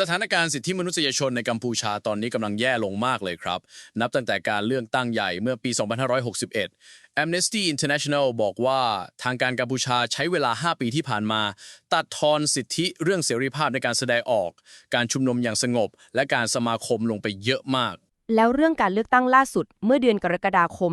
สถานการณ์สิทธิมนุษยชนในกัมพูชาตอนนี้กำลังแย่ลงมากเลยครับ นับตั้งแต่การเลือกตั้งใหญ่เมื่อปี 2561 Amnesty International บอกว่าทางการกัมพูชาใช้เวลา 5 ปีที่ผ่านมา ตัดทอนสิทธิเรื่องเสรีภาพในการแสดงออก การชุมนุมอย่างสงบ และการสมาคมลงไปเยอะมาก แล้วเรื่องการเลือกตั้งล่าสุดเมื่อเดือนกรกฎาคม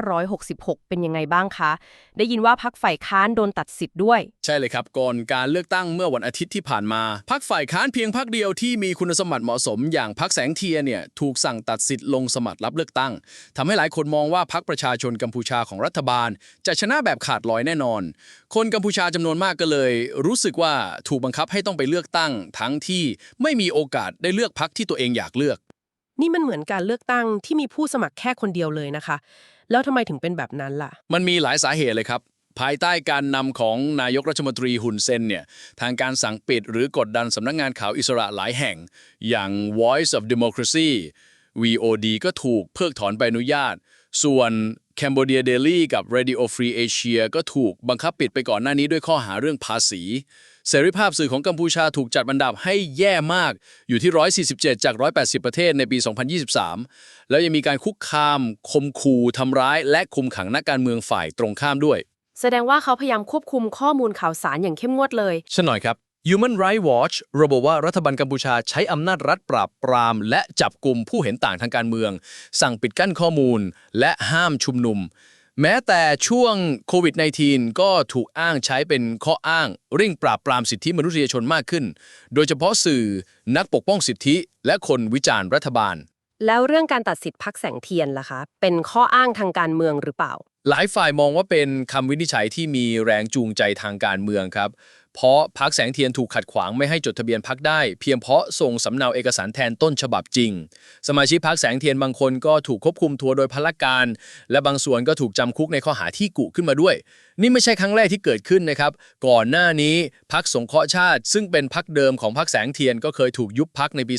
2566 เป็นยังไงบ้างคะ ได้ยินว่าพักฝ่ายค้านโดนตัดสิทธิ์ด้วย ใช่เลยครับ ก่อนการเลือกตั้งเมื่อวันอาทิตย์ที่ผ่านมา พักฝ่ายค้านเพียงพักเดียวที่มีคุณสมบัติเหมาะสม อย่างพักแสงเทียเนี่ยถูกสั่งตัดสิทธิ์ลงสมัครรับเลือกตั้งทำให้หลายคนมองว่าพักประชาชนกัมพูชาของรัฐบาล จะชนะแบบขาดลอยแน่นอน คนกัมพูชาจำนวนมากก็เลย รู้สึกว่าถูกบังคับให้ต้องไปเลือกตั้ง ทั้งที่ไม่มีโอกาสได้เลือกพักที่ตัวเองอยากเลือก นี่มันเหมือนการเลือกตั้งที่มีผู้สมัครแค่คนเดียวเลยนะคะ แล้วทำไมถึงเป็นแบบนั้นล่ะ มันมีหลายสาเหตุเลยครับ ภายใต้การนำของนายกรัฐมนตรีฮุนเซนเนี่ยทางการสั่งปิดหรือกดดันสำนักงงานข่าวอิสระหลายแห่ง อย่าง Voice of Democracy VOD ก็ถูกเพิกถอนใบอนุญาต ส่วน Cambodia Daily กับ Radio Free Asia ก็ถูกบังคับปิดไปก่อนหน้านี้ด้วยข้อหาเรื่องภาษี เสรีภาพสื่อของกัมพูชาถูกจัดอันดับให้แย่มากอยู่ที่ 147 จาก 180 ประเทศในปี 2023 แล้วยังมีการคุกคามคมขู่ทำร้าย และคุมขังนักการเมืองฝ่ายตรงข้ามด้วย แสดงว่าเขาพยายามควบคุมข้อมูลข่าวสารอย่างเข้มงวดเลยเช่นหน่อยครับ Human Rights Watch ระบุว่ารัฐบาลกัมพูชาใช้อำนาจรัฐปราบปราม และจับกลุ่มผู้เห็นต่างทางการเมือง สั่งปิดกั้นข้อมูล และห้ามชุมนุม แม้แต่ช่วงโควิด -19 ก็ถูกอ้างใช้เป็นข้ออ้างเร่งปราบปรามสิทธิมนุษยชนมากขึ้น โดยเฉพาะสื่อนักปกป้องสิทธิและคนวิจารณ์รัฐบาล แล้วเรื่องการตัดสิทธิ์พักแสงเทียนล่ะคะ เป็นข้ออ้างทางการเมืองหรือเปล่า หลายฝ่ายมองว่าเป็นคำวินิจฉัยที่มีแรงจูงใจทางการเมืองครับ เพราะพักแสงเทียนถูกขัดขวางไม่ให้จดทะเบียนพักได้ เพียงเพราะส่งสำเนาเอกสารแทนต้นฉบับจริง สมาชิกพักแสงเทียนบางคนก็ถูกควบคุมทัวโดยพลการ และบางส่วนก็ถูกจำคุกในข้อหาที่กุขึ้นมาด้วย นี่ไม่ใช่ครั้งแรกที่เกิดขึ้นนะครับ ก่อนหน้านี้พักสงเคราะห์ชาติ ซึ่งเป็นพักเดิมของพักแสงเทียนก็เคยถูกยุบพักในปี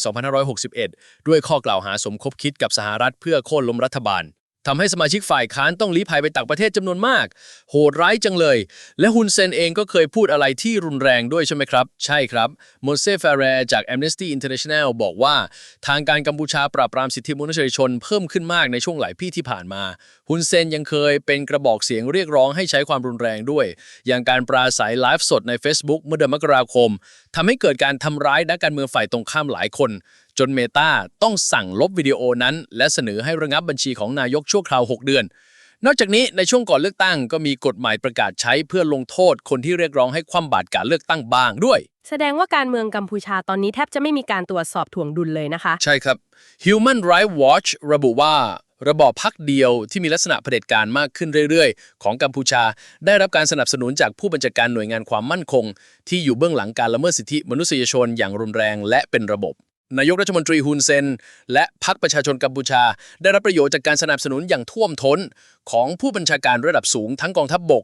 2561 ด้วยข้อกล่าวหาสมคบคิดกับสหรัฐเพื่อโค่นล้มรัฐบาล ทำให้สมาชิกฝ่ายค้านต้องลี้ภัยไปต่างประเทศจำนวนมาก โหดร้ายจังเลย และฮุนเซนเองก็เคยพูดอะไรที่รุนแรงด้วยใช่ไหมครับ ใช่ครับโมเซฟาเรจาก Amnesty International บอกว่าทางการกัมพูชาปราบปรามสิทธิมนุษยชนเพิ่มขึ้นมากในช่วงหลายปีที่ผ่านมาฮุนเซนยังเคยเป็นกระบอกเสียงเรียกร้องให้ใช้ความรุนแรงด้วย อย่างการปราศัยไลฟ์สดใน Facebook เมื่อเดือนมกราคมทำให้เกิดการทำร้ายนักการเมืองฝ่ายตรงข้ามหลายคน จนเมตาต้องสั่งลบวิดีโอนั้น และเสนอให้ระงับบัญชีของนายกชั่วคราว 6 เดือน นอกจากนี้ในช่วงก่อนเลือกตั้งก็มีกฎหมายประกาศใช้เพื่อลงโทษคนที่เรียกร้องให้คว่ำบาตรการเลือกตั้งบ้างด้วย แสดงว่าการเมืองกัมพูชาตอนนี้แทบจะไม่มีการตรวจสอบถ่วงดุลเลยนะคะ ใช่ครับ Human Rights Watch ระบุว่าระบอบพักเดียวที่มีลักษณะเผด็จการมากขึ้นเรื่อยๆ ของกัมพูชา ได้รับการสนับสนุนจากผู้บัญชาการหน่วยงานความมั่นคง ที่อยู่เบื้องหลังการละเมิดสิทธิมนุษยชนอย่างรุนแรงและเป็นระบบ นายกรัฐมนตรีฮุนเซน และพรรคประชาชนกัมพูชา ได้รับประโยชน์จากการสนับสนุนอย่างท่วมท้น ของผู้บัญชาการระดับสูงทั้งกองทัพบบก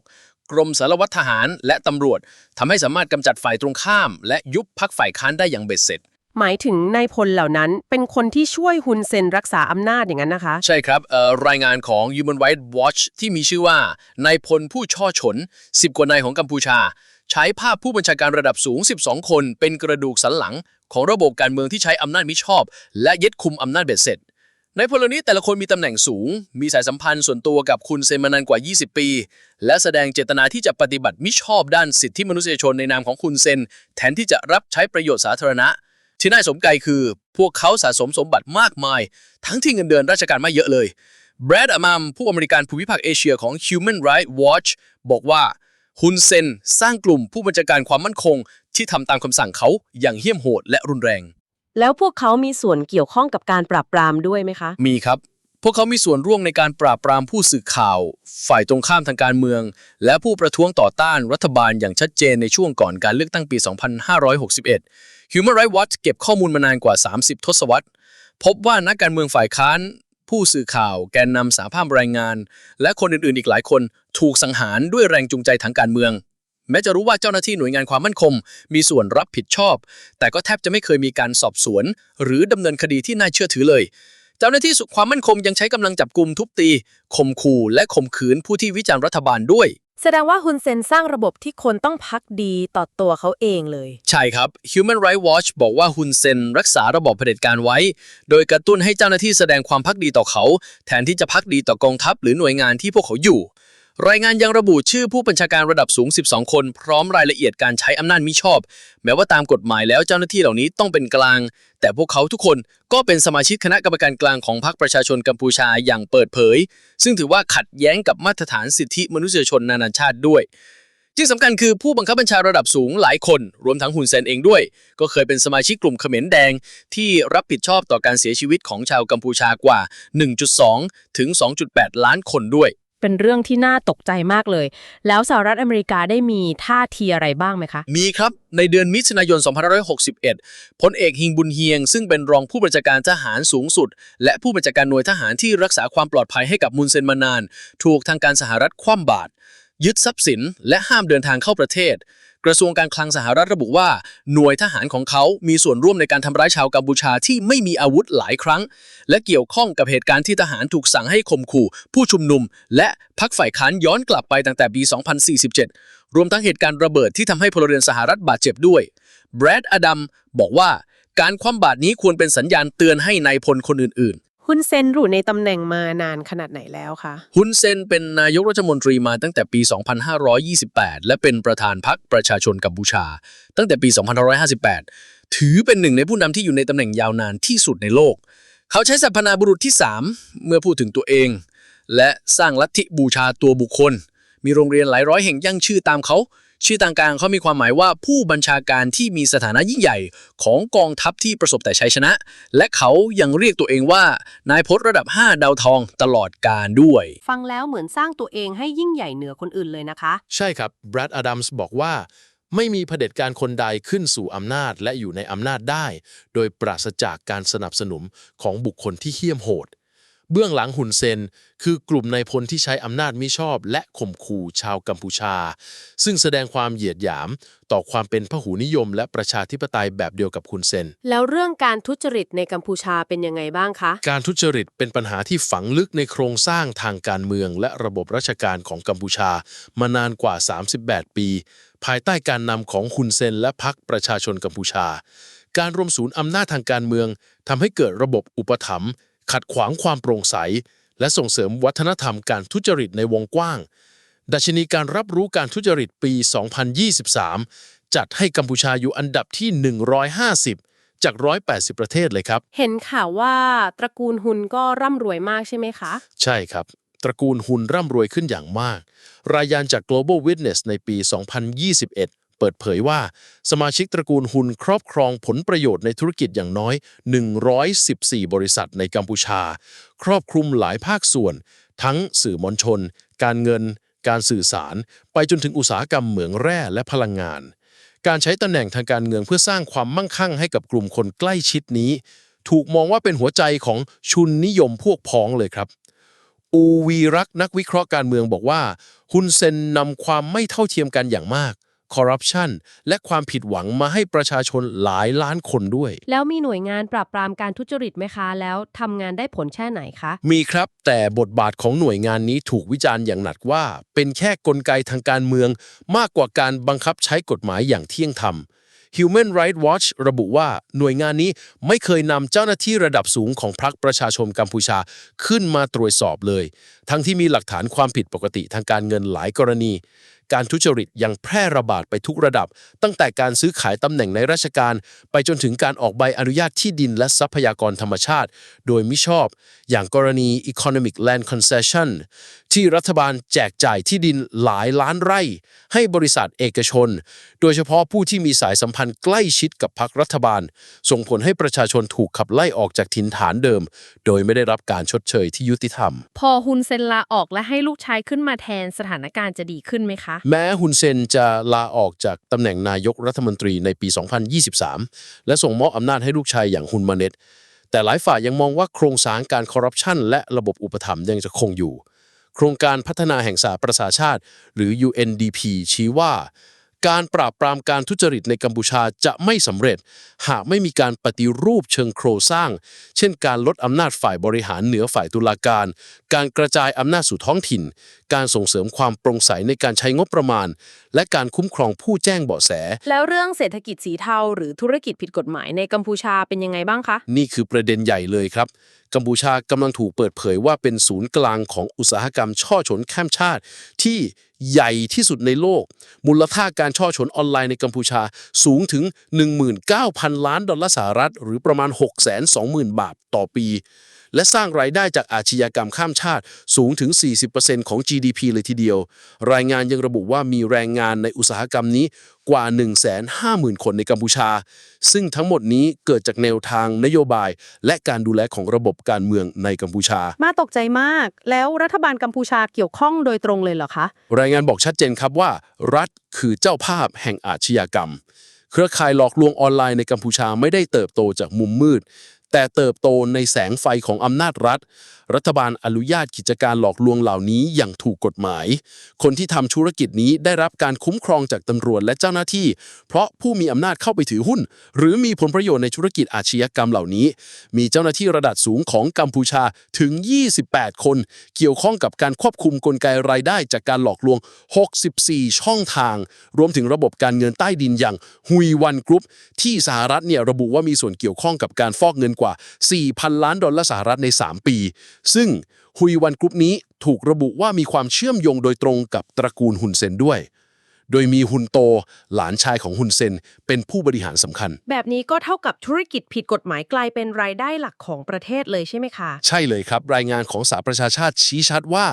กรมสารวัตรทหารและตำรวจทำให้สามารถกำจัดฝ่ายตรงข้าม และยุบพรรคฝ่ายค้านได้อย่างเบ็ดเสร็จ หมายถึงนายพลเหล่านั้นเป็นคนที่ช่วยฮุนเซนรักษาอำนาจอย่างนั้นนะคะ ใช่ครับเอ่อรายงานของ Human Rights Watch ที่มีชื่อว่านายพลผู้ช่อฉน 10 กว่านายของกัมพูชา ใช้ภาพผู้บัญชาการระดับสูง 12 คน เป็นกระดูกสันหลัง ของระบบการเมืองที่ใช้อำนาจมิชอบ และยึดคุมอำนาจเบ็ดเสร็จ ในพลนี้แต่ละคนมีตำแหน่งสูง มีสายสัมพันธ์ส่วนตัวกับคุณเซมานานกว่า 20 ปี และแสดงเจตนาที่จะปฏิบัติมิชอบด้านสิทธิมนุษยชนในนามของคุณเซน แทนที่จะรับใช้ประโยชน์สาธารณะ ที่น่าสมใจคือ พวกเขาสะสมสมบัติมากมาย ทั้งที่เงินเดือนราชการไม่เยอะเลยแบรดอมัมผู้อำนวยการภูมิภาคเอเชียของ Human Rights Watch บอกว่า ฮุนเซนสร้างกลุ่มผู้บัญชาการความมั่นคง ที่ทำตามคำสั่งเขาอย่างเหี้ยมโหดและรุนแรง แล้วพวกเขามีส่วนเกี่ยวข้องกับการปราบปรามด้วยไหมคะ มีครับ พวกเขามีส่วนร่วมในการปราบปรามผู้สื่อข่าว ฝ่ายตรงข้ามทางการเมือง และผู้ประท้วงต่อต้านรัฐบาลอย่างชัดเจนในช่วงก่อนการเลือกตั้งปี 2561 Human Rights Watch เก็บข้อมูลมานานกว่า 30 ทศวรรษ พบว่านักการเมืองฝ่ายค้าน ผู้สื่อข่าว แกนนำสาภาพรายงาน และคนอื่นๆ อีกหลายคน ถูกสังหารด้วยแรงจูงใจทางการเมือง แม้จะรู้ว่าเจ้าหน้าที่หน่วยงานความมั่นคง มีส่วนรับผิดชอบ แต่ก็แทบจะไม่เคยมีการสอบสวน หรือดำเนินคดีที่น่าเชื่อถือเลย เจ้าหน้าที่ความมั่นคงยังใช้กำลังจับกลุ่มทุบตีข่มขู่และข่มขืนผู้ที่วิจารณ์รัฐบาลด้วยแสดงว่าฮุนเซนสร้างระบบที่คนต้องพักดีต่อตัวเขาเองเลย ใช่ครับ Human Rights Watch บอกว่าฮุนเซนรักษาระบอบเผด็จการไว้ โดยกระตุ้นให้เจ้าหน้าที่แสดงความพักดีต่อเขา แทนที่จะพักดีต่อกองทัพหรือหน่วยงานที่พวกเขาอยู่ รายงานยังระบุชื่อผู้บัญชาการระดับสูง 12 คน พร้อมรายละเอียดการใช้อำนาจมิชอบ แม้ว่าตามกฎหมายแล้วเจ้าหน้าที่เหล่านี้ต้องเป็นกลาง แต่พวกเขาทุกคนก็เป็นสมาชิกคณะกรรมการกลางของพรรคประชาชนกัมพูชาอย่างเปิดเผย ซึ่งถือว่าขัดแย้งกับมาตรฐานสิทธิมนุษยชนนานาชาติด้วยที่สำคัญคือผู้บังคับบัญชาระดับสูงหลายคน รวมทั้งฮุนเซนเองด้วย ก็เคยเป็นสมาชิกกลุ่มเขมรแดง ที่รับผิดชอบต่อการเสียชีวิตของชาวกัมพูชากว่า 1.2 ถึง 2.8 ล้านคนด้วย เป็นเรื่องที่น่าตกใจมากเลย แล้วสหรัฐอเมริกาได้มีท่าทีอะไรบ้างไหมคะ มีครับ ในเดือนมิถุนายน 2561 พลเอกฮิงบุญเฮียง ซึ่งเป็นรองผู้บัญชาการทหารสูงสุด และผู้บัญชาการหน่วยทหารที่รักษาความปลอดภัยให้กับมุนเซนมานาน ถูกทางการสหรัฐคว่ำบาตรยึดทรัพย์สิน และห้ามเดินทางเข้าประเทศ กระทรวงการคลังสหรัฐระบุว่า หน่วยทหารของเขามีส่วนร่วมในการทำร้ายชาวกัมพูชาที่ไม่มีอาวุธหลายครั้ง และเกี่ยวข้องกับเหตุการณ์ที่ทหารถูกสั่งให้ข่มขู่ ผู้ชุมนุม และพักฝ่ายค้านย้อนกลับไปตั้งแต่ปี 2047 รวมทั้งเหตุการณ์ระเบิดที่ทำให้พลเรือนสหรัฐบาดเจ็บด้วยแบรดอดัมบอกว่าการคว่ำบาตรนี้ควรเป็นสัญญาณเตือนให้นายพลคนอื่นๆ ฮุนเซนอยู่ในตำแหน่งมานานขนาดไหนแล้วคะ ฮุนเซนเป็นนายกรัฐมนตรีมาตั้งแต่ปี 2528 และเป็นประธานพรรคประชาชนกัมพูชา ตั้งแต่ปี 2558 ถือเป็นหนึ่งในผู้นำที่อยู่ในตำแหน่งยาวนานที่สุดในโลก เขาใช้สรรพนาบุรุษที่ 3 เมื่อพูดถึงตัวเอง และสร้างลัทธิบูชาตัวบุคคล มีโรงเรียนหลายร้อยแห่งยั่งชื่อตามเขา ชื่อต่างกลางเขามีความหมายว่าผู้บัญชาการที่มีสถานะยิ่งใหญ่ของกองทัพที่ประสบแต่ชัยชนะ และเขายังเรียกตัวเองว่านายพลระดับ 5 ดาวทองตลอดการด้วย ฟังแล้วเหมือนสร้างตัวเองให้ยิ่งใหญ่เหนือคนอื่นเลยนะคะ ใช่ครับแบรดอดัมส์บอกว่า ไม่มีเผด็จการคนใดขึ้นสู่อำนาจและอยู่ในอำนาจได้ โดยปราศจากการสนับสนุนของบุคคลที่เหี้ยมโหด เบื้องหลังหุนเซน คือกลุ่มนายพลที่ใช้อำนาจมิชอบ และข่มขู่ชาวกัมพูชา ซึ่งแสดงความเหยียดหยาม ต่อความเป็นพหุนิยม และประชาธิปไตยแบบเดียวกับคุณเซน แล้วเรื่องการทุจริตในกัมพูชาเป็นยังไงบ้างคะ การทุจริตเป็นปัญหาที่ฝังลึกในโครงสร้างทางการเมือง และระบบราชการของกัมพูชามานานกว่า 38 ปี ภายใต้การนำของฮุนเซน และพรรคประชาชนกัมพูชา การรวมศูนย์อำนาจทางการเมืองทำให้เกิดระบบอุปถัมภ์ ขัดขวางความโปร่งใส และส่งเสริมวัฒนธรรมการทุจริตในวงกว้าง ดัชนีการรับรู้การทุจริตปี 2023 จัดให้กัมพูชาอยู่อันดับที่ 150 จาก 180 ประเทศเลยครับ เห็นข่าวว่าตระกูลฮุนก็ร่ำรวยมากใช่ไหมคะ ใช่ครับ ตระกูลหุนร่ำรวยขึ้นอย่างมาก รายงานจาก Global Witness ในปี 2021 เปิดเผยว่า สมาชิกตระกูลหุนครอบครองผลประโยชน์ในธุรกิจอย่างน้อย 114 บริษัทในกัมพูชา ครอบคลุมหลายภาคส่วน ทั้งสื่อมวลชน การเงิน การสื่อสาร ไปจนถึงอุตสาหกรรมเหมืองแร่และพลังงาน การใช้ตำแหน่งทางการเมืองเพื่อสร้างความมั่งคั่งให้กับกลุ่มคนใกล้ชิดนี้ ถูกมองว่าเป็นหัวใจของชุนนิยมพวกพ้องเลยครับอูวีรักนักวิเคราะห์การเมืองบอกว่าฮุนเซนนำความไม่เท่าเทียมกันอย่างมาก คอร์รัปชันและความผิดหวังมาให้ประชาชนหลายล้านคนด้วย แล้วมีหน่วยงานปราบปรามการทุจริตไหมคะ แล้วทำงานได้ผลแค่ไหนคะ มีครับ แต่บทบาทของหน่วยงานนี้ถูกวิจารณ์อย่างหนักว่า เป็นแค่กลไกทางการเมือง มากกว่าการบังคับใช้กฎหมายอย่างเที่ยงธรรม Human Rights Watch ระบุว่าหน่วยงานนี้ไม่เคยนำเจ้าหน้าที่ระดับสูงของพรรคประชาชนกัมพูชาขึ้นมาตรวจสอบเลย ทั้งที่มีหลักฐานความผิดปกติทางการเงินหลายกรณีการทุจริตยังแพร่ระบาดไปทุกระดับ ตั้งแต่การซื้อขายตำแหน่งในราชการ ไปจนถึงการออกใบอนุญาตที่ดินและทรัพยากรธรรมชาติ โดยมิชอบ อย่างกรณี Economic Land Concession ที่รัฐบาลแจกจ่ายที่ดินหลายล้านไร่ ให้บริษัทเอกชน โดยเฉพาะผู้ที่มีสายสัมพันธ์ใกล้ชิดกับพรรครัฐบาล ส่งผลให้ประชาชนถูกขับไล่ออกจากถิ่นฐานเดิม โดยไม่ได้รับการชดเชยที่ยุติธรรม พอฮุนเซนลาออกและให้ลูกชายขึ้นมาแทนสถานการณ์จะดีขึ้นไหมคะแม้ฮุนเซนจะลาออกจากตำแหน่งนายกรัฐมนตรีในปี 2023 และส่งมอบอำนาจให้ลูกชายอย่างฮุนมาเนตแต่หลายฝ่ายยังมองว่าโครงสร้างการคอร์รัปชันและระบบอุปถัมภ์ยังจะคงอยู่ โครงการพัฒนาแห่งสหประชาชาติ หรือ UNDP ชี้ว่า การปราบปรามการทุจริตในกัมพูชาจะไม่สำเร็จ หากไม่มีการปฏิรูปเชิงโครงสร้าง เช่นการลดอำนาจฝ่ายบริหารเหนือฝ่ายตุลาการ การกระจายอำนาจสู่ท้องถิ่น การส่งเสริมความโปร่งใสในการใช้งบประมาณ และการคุ้มครองผู้แจ้งเบาะแส แล้วเรื่องเศรษฐกิจสีเทาหรือธุรกิจผิดกฎหมายในกัมพูชาเป็นยังไงบ้างคะ นี่คือประเด็นใหญ่เลยครับ กัมพูชากำลังถูกเปิดเผยว่าเป็นศูนย์กลางของอุตสาหกรรมช่อฉนข้ามชาติ ที่ใหญ่ที่สุดในโลก มูลค่าการช่อฉนออนไลน์ในกัมพูชาสูงถึง 19,000 ล้านดอลลาร์สหรัฐ หรือประมาณ 620,000 บาทต่อปี และสร้างรายได้จากอาชญากรรมข้ามชาติสูงถึง 40%ของ GDP เลยทีเดียว รายงานยังระบุว่ามีแรงงานในอุตสาหกรรมนี้กว่า 150,000 คนในกัมพูชา ซึ่งทั้งหมดนี้เกิดจากแนวทางนโยบาย และการดูแลของระบบการเมืองในกัมพูชา มาตกใจมาก แล้วรัฐบาลกัมพูชาเกี่ยวข้องโดยตรงเลยเหรอคะ รายงานบอกชัดเจนครับว่า รัฐคือเจ้าภาพแห่งอาชญากรรม เครือข่ายหลอกลวงออนไลน์ในกัมพูชาไม่ได้เติบโตจากมุมมืด แต่เติบโตในแสงไฟของอำนาจรัฐ รัฐบาลอนุญาตกิจการหลอกลวงเหล่านี้อย่างถูกกฎหมาย คนที่ทำธุรกิจนี้ได้รับการคุ้มครองจากตำรวจและเจ้าหน้าที่ เพราะผู้มีอำนาจเข้าไปถือหุ้น หรือมีผลประโยชน์ในธุรกิจอาชญากรรมเหล่านี้ มีเจ้าหน้าที่ระดับสูงของกัมพูชาถึง 28 คน เกี่ยวข้องกับการควบคุมกลไกรายได้จากการหลอกลวง 64 ช่องทาง รวมถึงระบบการเงินใต้ดินอย่างฮุยวันกรุ๊ปที่สหรัฐเนี่ยระบุว่ามีส่วนเกี่ยวข้องกับการฟอกเงินกว่า 4,000 ล้านดอลลาร์สหรัฐใน 3 ปีซึ่งฮุยวันกรุ๊ปนี้ถูกระบุว่ามีความเชื่อมโยงโดยตรงกับตระกูลฮุนเซนด้วย โดยมีฮุนโต หลานชายของฮุนเซน เป็นผู้บริหารสำคัญ แบบนี้ก็เท่ากับธุรกิจผิดกฎหมายกลายเป็นรายได้หลักของประเทศเลยใช่ไหมคะ ใช่เลยครับ รายงานของสหประชาชาติชี้ชัดว่า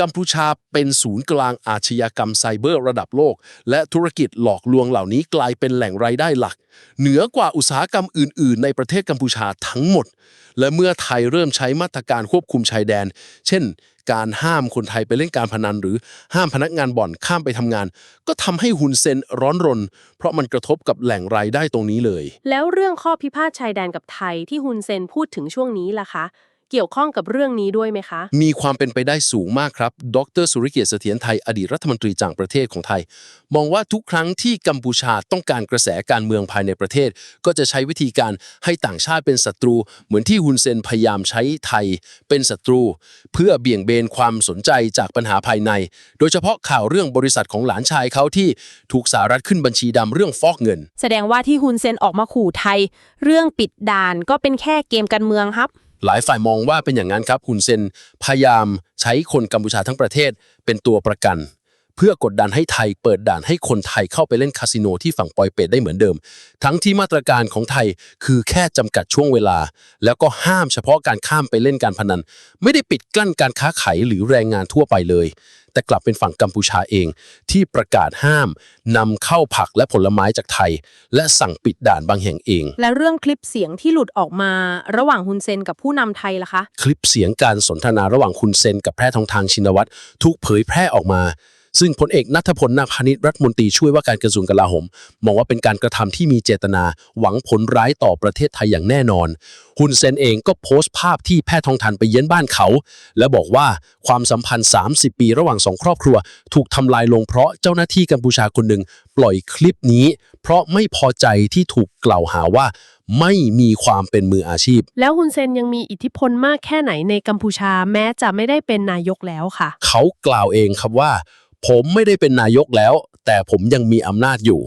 กัมพูชาเป็นศูนย์กลางอาชญากรรมไซเบอร์ระดับโลก และธุรกิจหลอกลวงเหล่านี้กลายเป็นแหล่งรายได้หลักเหนือกว่าอุตสาหกรรมอื่น ๆ ในประเทศกัมพูชาทั้งหมด และเมื่อไทยเริ่มใช้มาตรการควบคุมชายแดน เช่น การห้ามคนไทยไปเล่นการพนัน หรือห้ามพนักงานบ่อนข้ามไปทำงาน ก็ทำให้ฮุนเซนร้อนรน เพราะมันกระทบกับแหล่งรายได้ตรงนี้เลย แล้วเรื่องข้อพิพาทชายแดนกับไทยที่ฮุนเซนพูดถึงช่วงนี้ล่ะคะ เกี่ยวข้องกับเรื่องนี้ด้วยไหมคะ มีความเป็นไปได้สูงมากครับ ดรสุริเกียรติเสถียรไทย อดีตรัฐมนตรีต่างประเทศของไทย มองว่าทุกครั้งที่กัมพูชาต้องการกระแสการเมืองภายในประเทศ ก็จะใช้วิธีการให้ต่างชาติเป็นศัตรู เหมือนที่ฮุนเซนพยายามใช้ไทยเป็นศัตรู เพื่อเบี่ยงเบนความสนใจจากปัญหาภายใน โดยเฉพาะข่าวเรื่องบริษัทของหลานชายเขาที่ถูกสหรัฐขึ้นบัญชีดำเรื่องฟอกเงิน แสดงว่าที่ฮุนเซนออกมาขู่ไทย เรื่องปิดด่านก็เป็นแค่เกมการเมืองครับ หลายฝ่ายมองว่าเป็นอย่างนั้นครับฮุนเซนพยายามใช้คนกัมพูชาทั้งประเทศเป็นตัวประกัน เพื่อกดดันให้ไทยเปิดด่านให้คนไทยเข้าไปเล่นคาสิโนที่ฝั่งปอยเปตได้เหมือนเดิม ทั้งที่มาตรการของไทยคือแค่จำกัดช่วงเวลา แล้วก็ห้ามเฉพาะการข้ามไปเล่นการพนัน ไม่ได้ปิดกั้นการค้าขายหรือแรงงานทั่วไปเลย แต่กลับเป็นฝั่งกัมพูชาเอง ที่ประกาศห้ามนำเข้าผักและผลไม้จากไทย และสั่งปิดด่านบางแห่งเอง และเรื่องคลิปเสียงที่หลุดออกมาระหว่างฮุนเซนกับผู้นำไทยล่ะคะ คลิปเสียงการสนทนาระหว่างคุณเซนกับแพทย์ทองทางชินวัตรถูกเผยแพร่ออกมา ซึ่งพลเอกนัทพลนาคพานิชรัฐมนตรีช่วยว่าการกระทรวงกลาโหม มองว่าเป็นการกระทำที่มีเจตนา หวังผลร้ายต่อประเทศไทยอย่างแน่นอนฮุนเซนเองก็โพสต์ภาพที่แพทย์ทองทานไปเยือนบ้านเขา และบอกว่าความสัมพันธ์ 30 ปีระหว่างสองครอบครัว ถูกทำลายลงเพราะเจ้าหน้าที่กัมพูชาคนหนึ่งปล่อยคลิปนี้ เพราะไม่พอใจที่ถูกกล่าวหาว่าไม่มีความเป็นมืออาชีพ แล้วฮุนเซนยังมีอิทธิพลมากแค่ไหนในกัมพูชาแม้จะไม่ได้เป็นนายกแล้วค่ะ เขากล่าวเองครับว่า ผมไม่ได้เป็นนายกแล้ว แต่ผมยังมีอำนาจอยู่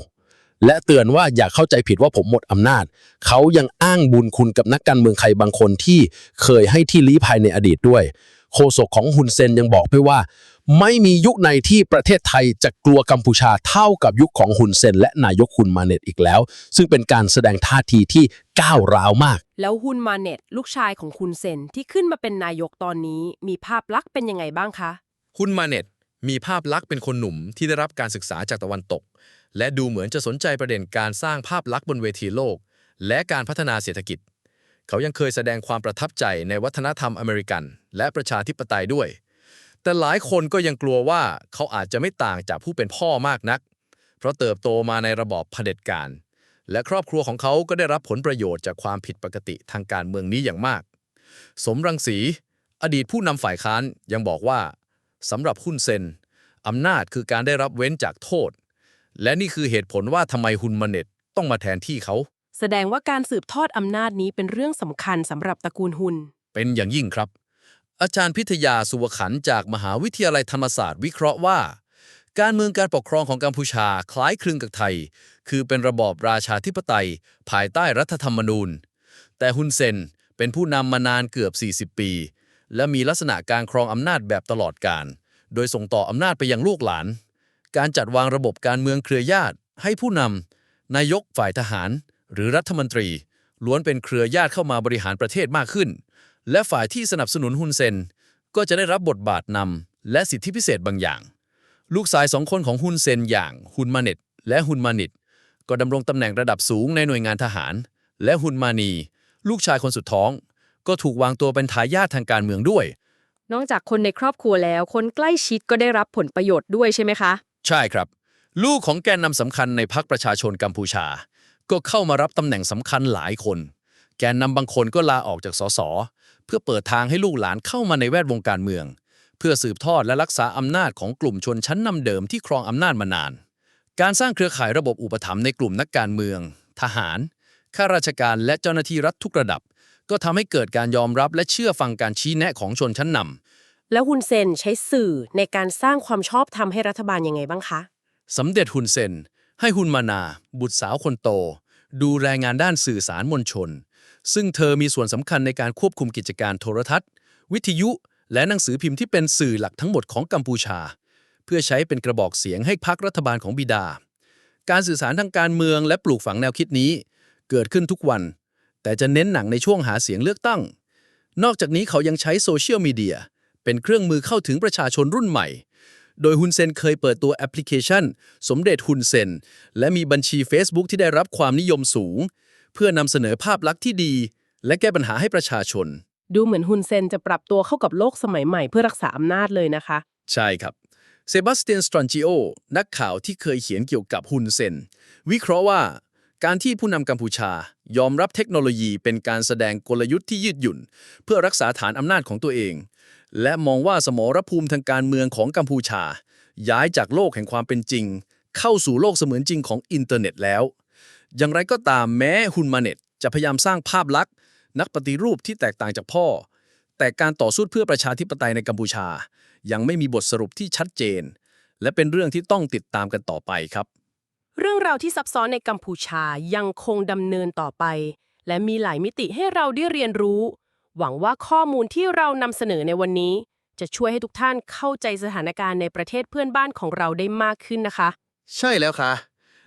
และเตือนว่าอย่าเข้าใจผิดว่าผมหมดอำนาจ เขายังอ้างบุญคุณกับนักการเมืองไทยบางคนที่เคยให้ที่ลี้ภัยในอดีตด้วย โฆษกของฮุนเซนยังบอกด้วยว่า ไม่มียุคในที่ประเทศไทยจะกลัวกัมพูชาเท่ากับยุคของฮุนเซน และนายกฮุนมาเน็ตอีกแล้ว ซึ่งเป็นการแสดงท่าทีที่ก้าวร้าวมาก แล้วฮุนมาเน็ตลูกชายของคุณเซนที่ขึ้นมาเป็นนายกตอนนี้มีภาพลักษณ์เป็นยังไงบ้างคะ คุณมาเน็ต มีภาพลักษณ์เป็นคนหนุ่มที่ได้รับการศึกษาจากตะวันตก และดูเหมือนจะสนใจประเด็นการสร้างภาพลักษณ์บนเวทีโลก และการพัฒนาเศรษฐกิจ เขายังเคยแสดงความประทับใจในวัฒนธรรมอเมริกัน และประชาธิปไตยด้วย แต่หลายคนก็ยังกลัวว่าเขาอาจจะไม่ต่างจากผู้เป็นพ่อมากนัก เพราะเติบโตมาในระบอบเผด็จการ และครอบครัวของเขาก็ได้รับผลประโยชน์จากความผิดปกติทางการเมืองนี้อย่างมาก สมรังสี อดีตผู้นำฝ่ายค้านยังบอกว่า สำหรับฮุนเซนอำนาจคือการได้รับเว้นจากโทษ และนี่คือเหตุผลว่าทำไมฮุนมาเน็ตต้องมาแทนที่เขา แสดงว่าการสืบทอดอำนาจนี้เป็นเรื่องสำคัญสำหรับตระกูลฮุน เป็นอย่างยิ่งครับออาจารย์พิทยาสุวขันธ์จากมหาวิทยาลัยธรรมศาสตร์วิเคราะห์ว่า การเมืองการปกครองของกัมพูชาคล้ายคลึงกับไทย คือเป็นระบอบราชาธิปไตย ภายใต้รัฐธรรมนูญ แต่ฮุนเซนเป็นผู้นำมานานเกือบ 40 ปี และมีลักษณะการครองอำนาจแบบตลอดการ โดยส่งต่ออำนาจไปยังลูกหลาน การจัดวางระบบการเมืองเครือญาติ ให้ผู้นำนายกฝ่ายทหาร หรือรัฐมนตรี ล้วนเป็นเครือญาติเข้ามาบริหารประเทศมากขึ้น และฝ่ายที่สนับสนุนฮุนเซน ก็จะได้รับบทบาทนำและสิทธิพิเศษบางอย่าง ลูกชายสองคนของฮุนเซนอย่างฮุนมาเน็ตและฮุนมานิตก็ดำรงตำแหน่งระดับสูงในหน่วยงานทหาร และฮุนมานี ลูกชายคนสุดท้อง ก็ถูกวางตัวเป็นทายาททางการเมืองด้วย นอกจากคนในครอบครัวแล้ว คนใกล้ชิดก็ได้รับผลประโยชน์ด้วยใช่ไหมคะ ใช่ครับ ลูกของแกนนำสำคัญในพรรคประชาชนกัมพูชา ก็เข้ามารับตำแหน่งสำคัญหลายคน แกนนำบางคนก็ลาออกจากสสเพื่อเปิดทางให้ลูกหลานเข้ามาในแวดวงการเมือง เพื่อสืบทอดและรักษาอำนาจของกลุ่มชนชั้นนำเดิมที่ครองอำนาจมานาน การสร้างเครือข่ายระบบอุปถัมภ์ในกลุ่มนักการเมือง ทหารข้าราชการและเจ้าหน้าที่รัฐทุกระดับ ก็ทำให้เกิดการยอมรับและเชื่อฟังการชี้แนะของชนชั้นนำ แล้วฮุนเซนใช้สื่อในการสร้างความชอบธรรมให้รัฐบาลยังไงบ้างคะสมเด็จฮุนเซน ให้ฮุนมานา บุตรสาวคนโต ดูแลงานด้านสื่อสารมวลชน ซึ่งเธอมีส่วนสำคัญในการควบคุมกิจการโทรทัศน์ วิทยุ และหนังสือพิมพ์ที่เป็นสื่อหลักทั้งหมดของกัมพูชา เพื่อใช้เป็นกระบอกเสียงให้พรรครัฐบาลของบิดา การสื่อสารทางการเมืองและปลูกฝังแนวคิดนี้ เกิดขึ้นทุกวัน แต่จะเน้นหนังในช่วงหาเสียงเลือกตั้ง นอกจากนี้เขายังใช้โซเชียลมีเดียเป็นเครื่องมือเข้าถึงประชาชนรุ่นใหม่ โดยฮุนเซนเคยเปิดตัวแอปพลิเคชัน สมเด็จฮุนเซน และมีบัญชี Facebook ที่ได้รับความนิยมสูง เพื่อนำเสนอภาพลักษณ์ที่ดี และแก้ปัญหาให้ประชาชน ดูเหมือนฮุนเซนจะปรับตัวเข้ากับโลกสมัยใหม่เพื่อรักษาอำนาจเลยนะคะ ใช่ครับเซบาสเตียนสตรอนจิโอนักข่าวที่เคยเขียนเกี่ยวกับฮุนเซน วิเคราะห์ว่า การที่ผู้นำกัมพูชายอมรับเทคโนโลยีเป็นการแสดงกลยุทธ์ที่ยืดหยุ่น เพื่อรักษาฐานอำนาจของตัวเอง และมองว่าสมรภูมิทางการเมืองของกัมพูชา ย้ายจากโลกแห่งความเป็นจริง เข้าสู่โลกเสมือนจริงของอินเทอร์เน็ตแล้ว อย่างไรก็ตามแม้ฮุนมาเน็ตจะพยายามสร้างภาพลักษณ์ นักปฏิรูปที่แตกต่างจากพ่อ แต่การต่อสู้เพื่อประชาธิปไตยในกัมพูชา ยังไม่มีบทสรุปที่ชัดเจน และเป็นเรื่องที่ต้องติดตามกันต่อไปครับ เรื่องราวที่ซับซ้อนในกัมพูชายังคงดำเนินต่อไป และมีหลายมิติให้เราได้เรียนรู้ หวังว่าข้อมูลที่เรานำเสนอในวันนี้ จะช่วยให้ทุกท่านเข้าใจสถานการณ์ในประเทศเพื่อนบ้านของเราได้มากขึ้นนะคะ ใช่แล้วค่ะ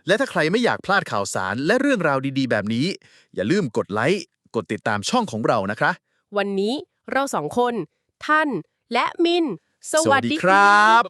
และถ้าใครไม่อยากพลาดข่าวสารและเรื่องราวดีๆ แบบนี้ อย่าลืมกดไลค์กดติดตามช่องของเรานะคะ วันนี้เราสองคน ท่าน และมินสสวัวัสสดีดีครับ